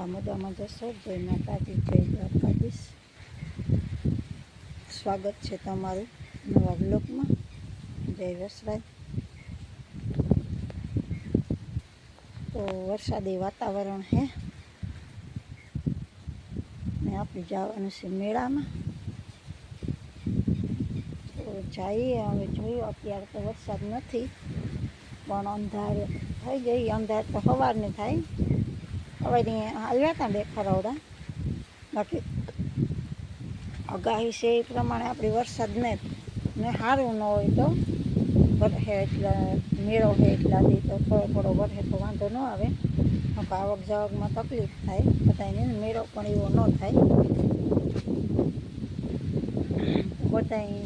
બધા મજામાં જશો. જય માતાજી, જય દ્વારકાધીશ. સ્વાગત છે તમારું નવા બ્લોકમાં જય વસરાય તો વરસાદી વાતાવરણ છે ને આપણે જવાનું છે મેળામાં. તો જઈએ હવે, જોયું અત્યારે તો વરસાદ નથી, પણ અંધાર થઈ ગઈ. અંધાર તો સવારને થાય. હતા બે ખરવડા બાકી અગાહી છે એ પ્રમાણે આપણે વરસાદને ને સારું ન હોય તો વરસે એટલા, મેળો છે એટલાથી તો થોડો થોડો વરસે તો વાંધો ન આવે. આવક જાવકમાં તકલીફ થાય બધાને મેળો પણ એવો ન થાય. બધાય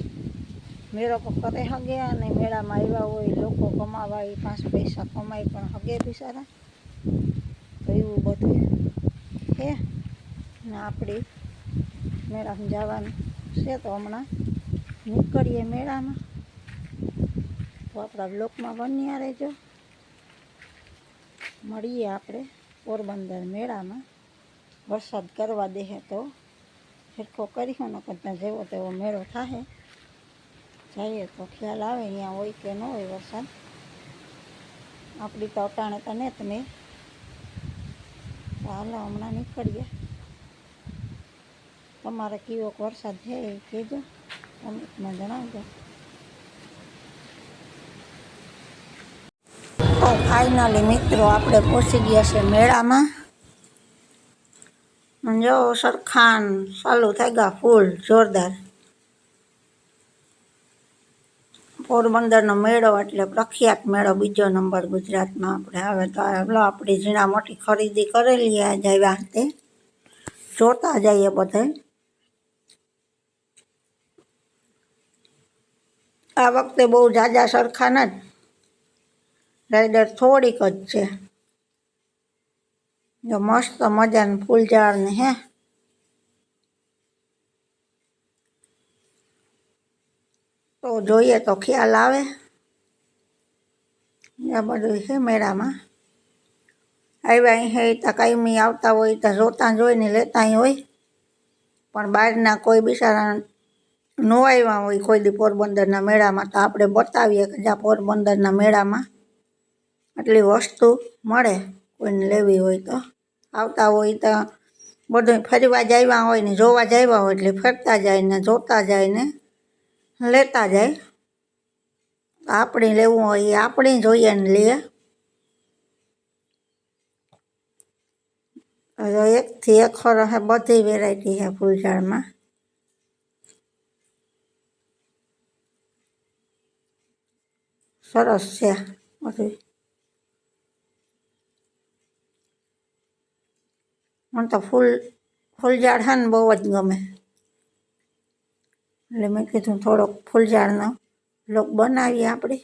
મેળો કરે હગે અને મેળામાં આવ્યા હોય, લોકો કમાવા એ પાંચ પૈસા કમાય પણ હગે બિચારા. તો એવું બધું. હે? ને આપણે મેળામાં જવાનું છે તો હમણાં નીકળીએ મેળામાં. તો આપણા બ્લોકમાં બન્યા રહેજો. મળીએ આપણે પોરબંદર મેળામાં. વરસાદ કરવા દે તો. સરખો કરીશું ન ત્યાં જેવો તેવો મેળો થાય જઈએ તો ખ્યાલ આવે અહીંયા હોય કે ન હોય વરસાદ. આપણી તો અટાણે તો ને તમે તો હાલો હમણાં નીકળીએ. તમારે કેવો વરસાદ છે એ કહેજો, કમેન્ટમાં જણાવજો. તો ફાઇનલી મિત્રો, આપણે પહોંચી ગયા છે મેળામાં. જો સરખાન ચાલુ થઈ ગયા, ફૂલ જોરદાર. પોરબંદરનો મેળો એટલે પ્રખ્યાત મેળો, બીજો નંબર ગુજરાતમાં આપણે. આવે તો હાલો આપણી ઝીણા મોટી ખરીદી કરેલી આજે આવ્યા તે જોતા જઈએ બધે આ વખતે બહુ જાજા સરખા જ. રાઈડર થોડીક જ છે. જો મસ્ત મજાનું ફૂલઝાડ ને હે. તો જોઈએ તો ખ્યાલ આવે. આ બધું છે મેળામાં. આવ્યા અહીં હે કાયમી આવતા હોય તો જોતા જોઈને લેતા હોય. પણ બહારના કોઈ બિચારા નો આવ્યા હોય કોઈ દી પોરબંદરના મેળામાં તો આપણે બતાવીએ કે જ્યાં પોરબંદરના મેળામાં આટલી વસ્તુ મળે કોઈને લેવી હોય તો. આવતા હોય તો બધું ફરવા જ હોય ને જોવા જ હોય એટલે ફરતા જાય ને જોતા જાય ને લેતા જાય. આપણે લેવું હોય એ આપણે જોઈએ ને લઈએ એકથી એક હે, બધી વેરાયટી છે ફૂલઝાડમાં. સરસ છે બધું. મને તો ફૂલ, ફૂલઝાડ છે ને બહુ જ ગમે. એટલે મેં કીધું થોડોક ફૂલઝાડનો લોક બનાવીએ આપણે.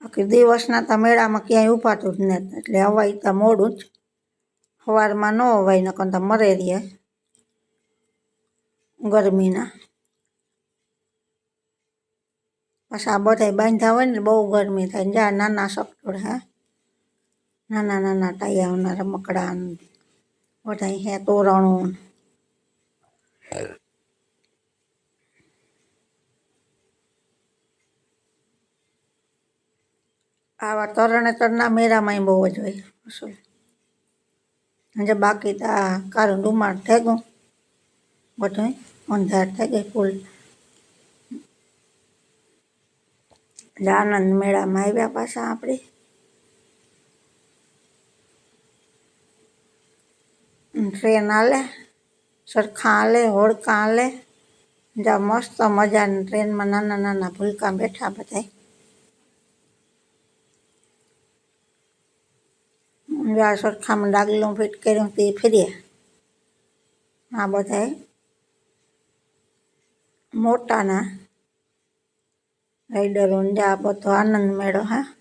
બાકી દિવસના તો મેળામાં ક્યાંય ઉભાતું જ નહીં એટલે હવાય તો મોડું જ. સવારમાં ન હવાય, નકર તો મરે રહીએ ગરમીના. પછી આ બધા બાંધ્યા હોય ને બહુ ગરમી થાય જ્યાં નાના સકટોળ હે. નાના નાના ટાયાઓના રમકડા બધા હે તોરણો આવા તરણેતરના મેરામાં બહુ જ હોય, શું? જે બાકી તો આ કારું ડુમાડ થઈ ગયું. બધું અંધાર થઈ ગઈ ફૂલ. આનંદ મેળામાં આવ્યા પાછા આપણે ટ્રેન હાલે, સરખા હાલે હોડકા હાલે. જા, મસ્ત મજાની ટ્રેનમાં નાના નાના ભૂલકા બેઠા બધા જા, સરખામાં ડાગલું ફિટ કર્યું તે ફરીએ. આ બધા મોટાના રાઈડરો જા બધો આનંદ મેળો, હા.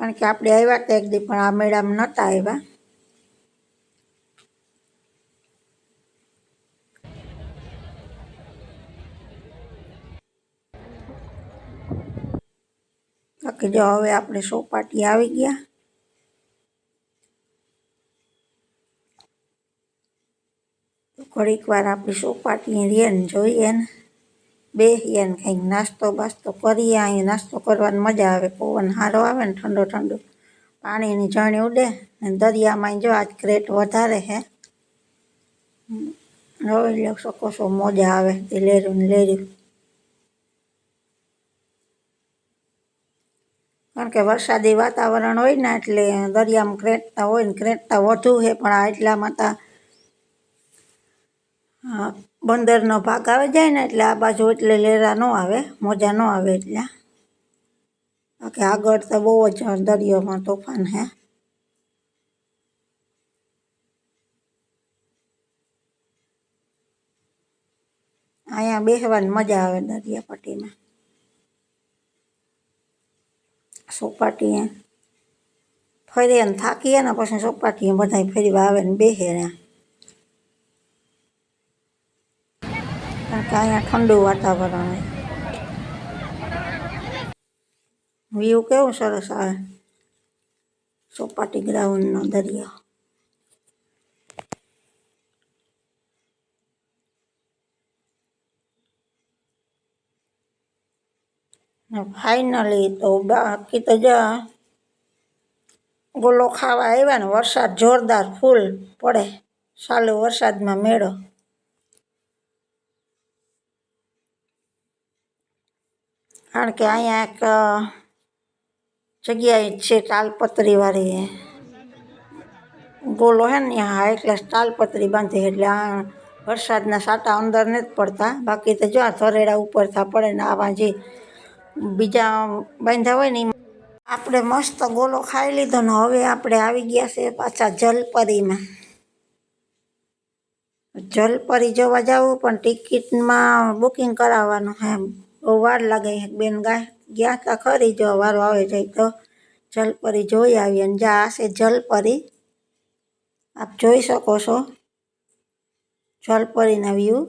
કારણ કે આપણે આવ્યા હતા એક દી, પણ આ મેળામાં નહોતા આવ્યા. બાકી જો હવે આપણે સોપાટી આવી ગયા. ઘડીક વાર આપણી સોપાટી રે ને જોઈએ ને. બેસીએ ને કંઈક નાસ્તો બાસ્તો કરીએ અહીં નાસ્તો કરવાની મજા આવે. પવન સારો આવે ને ઠંડો ઠંડો. પાણીની જણી ઉડે ને દરિયામાં જો આજ ક્રેટ વધારે છે હવે લખશો કશો મોજા આવે તે લેરું ને લેરું કારણ કે વરસાદી વાતાવરણ હોય ને એટલે દરિયામાં ક્રેટતા હોય ને ક્રેટતા વધુ છે પણ આ એટલામાં તા બંદરનો ભાગ આવી જાય ને એટલે આ બાજુ એટલે લેરા ન આવે, મોજા ન આવે એટલે. બાકી આગળ તો બહુ જ દરિયોમાં તોફાન હે. અહીંયા બેસવાની મજા આવે દરિયાપટ્ટીમાં. સોપાટીએ ફરીએ ને થાકીએ ને પછી સોપાટીએ બધા ફરી આવે ને બેસે ને કારણ કે અહીંયા ઠંડુ વાતાવરણ વ્યૂ કેવું સરસ આવે? સોપાટી ગ્રાઉન્ડનો દરિયો. ફાઈનલી તો બાકી તો જ ગોલો ખાવા આવ્યા ને વરસાદ જોરદાર ફૂલ પડે. ચાલુ વરસાદમાં મેળો. કારણ કે અહીંયા એક જગ્યાએ છે તાલપત્રીવાળી ગોલો હે ને હા, એટલે તાલપત્રી બાંધી એટલે આ વરસાદના સાટા અંદર નથી પડતા. બાકી તો જો આ ધરેડા ઉપર થા પડે ને આવા જે બીજા બાંધ્યા હોય ને આપણે મસ્ત ગોલો ખાઈ લીધો ને હવે આપણે આવી ગયા છે પાછા જલપરીમાં. જલપરી જોવા જવું, પણ ટિકિટમાં બુકિંગ કરાવવાનું એમ. બહુ વાર લાગે બેન ગાય, ગયા તા ખરી જો વારો આવે જાય તો જલપરી જોઈ આવીએ અને જ્યાં આ છે જલપરી, આપ જોઈ શકો છો જલપરીના વ્યૂ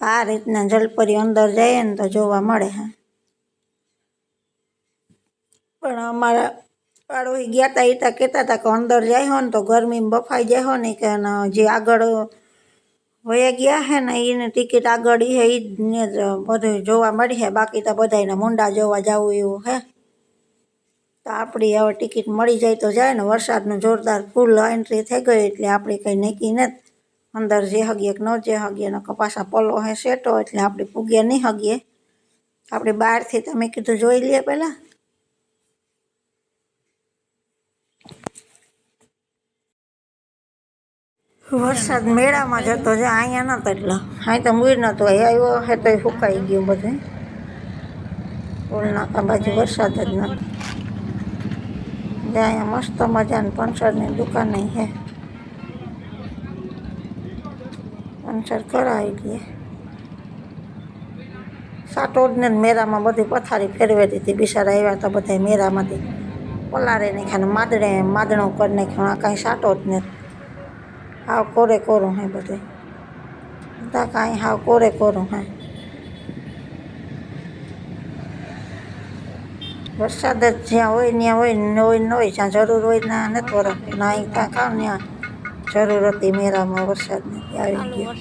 આ રીતના જલપરી અંદર જઈએ ને તો જોવા મળે હા. પણ અમારા પાડોશી ગયા હતા એ કહેતા હતા કે અંદર જાય હો ને તો ગરમીમાં બફાઈ જાય હો ને કે જે આગળ વયા ગયા હે ને એની ટિકિટ આગળ એ જ ને બધું જોવા મળી છે બાકી તો બધાયના મુંડા જોવા જવું એવું હે. તો આપણી હવે ટિકિટ મળી જાય તો જાય ને. વરસાદનું જોરદાર ફૂલ એન્ટ્રી થઈ ગઈ એટલે આપણે કંઈ નક્કી નથી. અંદર જે હગીએ કે ન જે હગીએ ને કપાસા પલો હે સેટો એટલે આપણે પૂગ્યા નહીં હગીએ. આપણે બહારથી તમે કીધું જોઈ લઈએ પહેલાં વરસાદ મેળામાં જતો છે, અહીંયા નતો એટલો. અહીં તો મૂળ નતો એ આવ્યો હે તો સુકાઈ ગયું બધું. આ બાજુ વરસાદ જ જે અહીંયા મસ્ત મજાની પંચરની દુકાને છે. પંચર કરાવી દઈએ સાટોડને જ મેરામાં બધી પથારી ફેરવી દીધી. બિચારા આવ્યા હતા બધા મેરામાંથી પલારે નહીં ખાને માદડે માદણું કરી નાખ્યું. આ કાંઈ સાટો જ. નથી હાવ કોરે કોરું હે બધે. બધા કાંઈ હાવ કોરે કોરું હે. વરસાદ જ જ્યાં હોય ત્યાં હોય ને હોય ને હોય જ્યાં જરૂર હોય ત્યાં નથી વરસ ના અહીં ત્યાં કામ ત્યાં જરૂર હતી મેરામાં વરસાદની આવી ગયો.